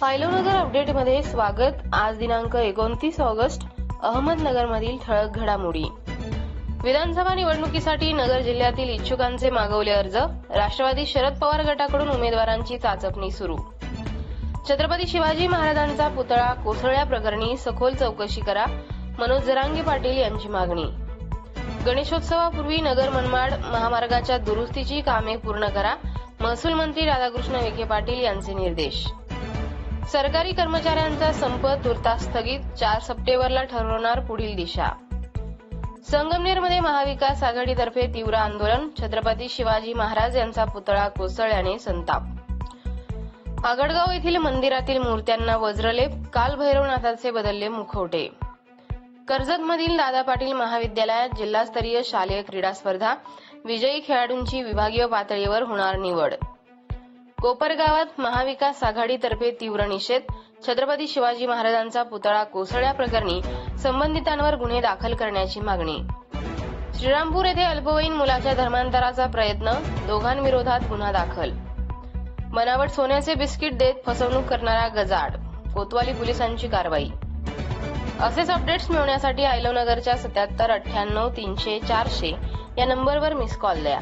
पायलोनगर अपडेटमध्ये स्वागत. आज दिनांक एकोणतीस ऑगस्ट अहमदनगरमधील ठळक घडामोडी. विधानसभा निवडणुकीसाठी नगर जिल्ह्यातील इच्छुकांचे मागवले अर्ज. राष्ट्रवादी शरद पवार गटाकडून उमेदवारांची चाचपणी सुरू. छत्रपती शिवाजी महाराजांचा पुतळा कोसळल्या प्रकरणी सखोल चौकशी करा मनोज जरांगे पाटील यांची मागणी. गणेशोत्सवापूर्वी नगर मनमाड महामार्गाच्या दुरुस्तीची कामे पूर्ण करा महसूल मंत्री राधाकृष्ण विखे पाटील यांचे निर्देश. सरकारी कर्मचाऱ्यांचा संप तुर्तास स्थगित चार सप्टेंबरला ठरवणार पुढील दिशा. संगमनेरमध्ये महाविकास आघाडीतर्फे तीव्र आंदोलन छत्रपती शिवाजी महाराज यांचा पुतळा कोसळल्याने संताप. आगडगाव येथील मंदिरातील मूर्त्यांना वज्रलेप काल भैरवनाथाचे बदलले मुखवटे. कर्जतमधील दादा पाटील महाविद्यालयात जिल्हास्तरीय शालेय क्रीडा स्पर्धा विजयी खेळाडूंची विभागीय पातळीवर होणार निवड. कोपरगावात महाविकास आघाडीतर्फे तीव्र निषेध. छत्रपती शिवाजी महाराजांचा पुतळा कोसळल्याप्रकरणी संबंधितांवर गुन्हे दाखल करण्याची मागणी. श्रीरामपूर येथे अल्पवयीन मुलाच्या धर्मांतराचा प्रयत्न दोघांविरोधात गुन्हा दाखल. बनावट सोन्याचे बिस्किट देत फसवणूक करणारा गजाड कोतवाली पोलिसांची कारवाई. असेच अपडेट्स मिळवण्यासाठी आयलवनगरच्या सत्याहत्तर अठ्ठ्याण्णव तीनशे चारशे या नंबरवर मिस कॉल द्या.